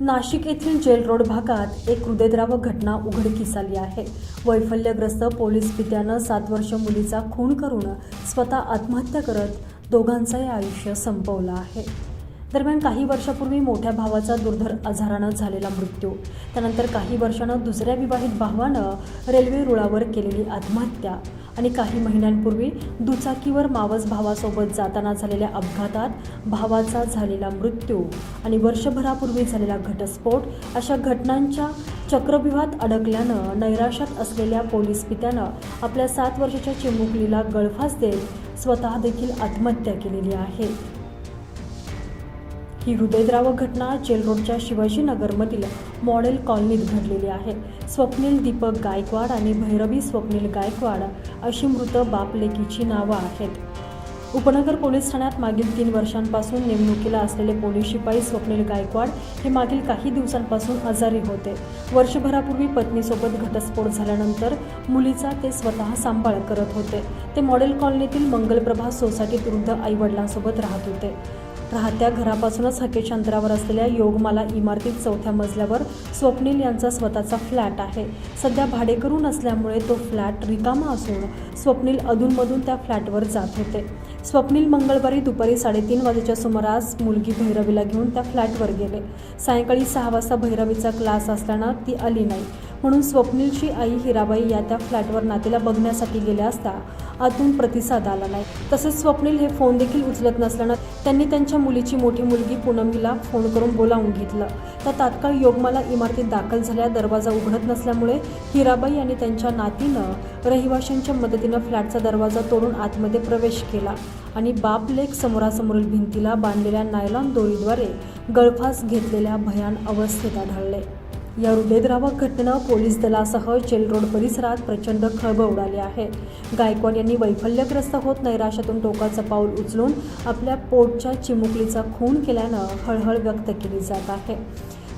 नाशिक येथील gel road भागात एक हृदयद्रावक घटना उघडकीस आली आहे. वैफल्यग्रस्त पोलीस पित्यानं सात वर्ष मुलीचा खून करून स्वतः आत्महत्या करत दोघांचंही आयुष्य संपवलं आहे. दरम्यान काही वर्षापूर्वी मोठ्या भावाचा दुर्धर आजारानं झालेला मृत्यू. त्यानंतर काही वर्षानं दुसऱ्या विवाहित भावानं रेल्वे रुळावर केलेली आत्महत्या आणि काही महिन्यांपूर्वी दुचाकीवर मावस भावासोबत जाताना झालेल्या अपघातात भावाचा झालेला मृत्यू आणि वर्षभरापूर्वी झालेला घटस्फोट अशा घटनांच्या चक्रव्यूहात अडकल्यानं नैराश्यात असलेल्या पोलीस पित्यानं आपल्या सात वर्षाच्या चिमुकलीला गळफास देत स्वतः देखील आत्महत्या केलेली आहे. ही हृदयद्रावक घटना जेलरोडच्या शिवाजीनगरमधील मॉडेल कॉलनीत घडलेली आहे. स्वप्नील दीपक गायकवाड आणि भैरवी स्वप्नील गायकवाड अशी मृत बापलेकीची नावं आहेत. उपनगर पोलीस ठाण्यात मागील तीन वर्षांपासून नेमणुकीला असलेले पोलीस शिपाई स्वप्नील गायकवाड हे मागील काही दिवसांपासून आजारी होते. वर्षभरापूर्वी पत्नीसोबत घटस्फोट झाल्यानंतर मुलीचा ते स्वतः सांभाळ करत होते. ते मॉडेल कॉलनीतील मंगलप्रभा सोसायटीत वृद्ध आईवडिलांसोबत राहत होते. राहत्या घरापासूनच हकेच्या अंतरावर असलेल्या योगमाला इमारतीत चौथ्या मजल्यावर स्वप्नील यांचा स्वतःचा फ्लॅट आहे. सध्या भाडेकरू नसल्यामुळे तो फ्लॅट रिकामा असून स्वप्नील अधूनमधून त्या फ्लॅटवर जात होते. स्वप्नील मंगळवारी दुपारी साडेतीन वाजेच्या सुमारास मुलगी भैरवीला घेऊन त्या फ्लॅटवर गेले. सायंकाळी सहा वाजता भैरवीचा क्लास असल्यानं ती आली नाही. म्हणून स्वप्नीलची आई हिराबाई या त्या फ्लॅटवर नातीला बघण्यासाठी गेल्या असता आतून प्रतिसाद आला नाही. तसेच स्वप्नील हे फोन देखील उचलत नसल्यानं त्यांनी त्यांच्या मुलीची मोठी मुलगी पूनमीला फोन करून बोलावून घेतलं. तर तात्काळ योगमाला इमारतीत दाखल झाल्या दरवाजा उघडत नसल्यामुळे हिराबाई आणि त्यांच्या नातीनं रहिवाशांच्या मदतीनं फ्लॅटचा दरवाजा तोडून आतमध्ये प्रवेश केला आणि बाप लेक समोरासमोरील भिंतीला बांधलेल्या नायलॉन दोरीद्वारे गळफास घेतलेल्या भयान अवस्थेत आढळले. या हृदयद्रावक घटनेनं पोलीस दलासह जेल रोड परिसरात प्रचंड खळबळ उडाली आहे. गायकवाड यांनी वैफल्यग्रस्त होत नैराश्यातून टोकाचं पाऊल उचलून आपल्या पोटच्या चिमुकलीचा खून केल्यानं हळहळ व्यक्त केली जात आहे.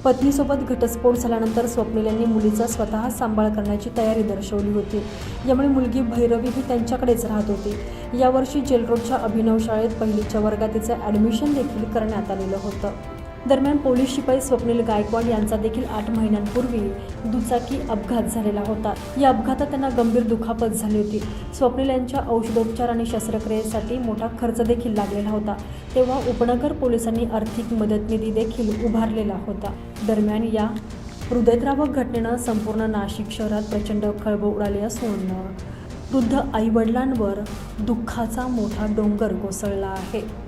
पत्नीसोबत घटस्फोट झाल्यानंतर स्वप्नील यांनी मुलीचा स्वतः सांभाळ करण्याची तयारी दर्शवली होती. यामुळे मुलगी भैरवी ही त्यांच्याकडेच राहत होती. यावर्षी जेल रोडच्या अभिनव शाळेत पहिलीच्या वर्गात तिचं ॲडमिशन देखील करण्यात आलेलं होतं. दरम्यान पोलीस शिपाई स्वप्नील गायकवाड यांचा देखील आठ महिन्यांपूर्वी दुचाकी अपघात झालेला होता. या अपघातात त्यांना गंभीर दुखापत झाली होती. स्वप्नील यांच्या औषधोपचार आणि शस्त्रक्रियेसाठी मोठा खर्च देखील लागलेला होता. तेव्हा उपनगर पोलिसांनी आर्थिक मदत निधी देखील उभारलेला होता. दरम्यान या हृदयद्रावक घटनेनं संपूर्ण नाशिक शहरात प्रचंड खळबळ उडाली असून वृद्ध आईवडिलांवर दुःखाचा मोठा डोंगर कोसळला आहे.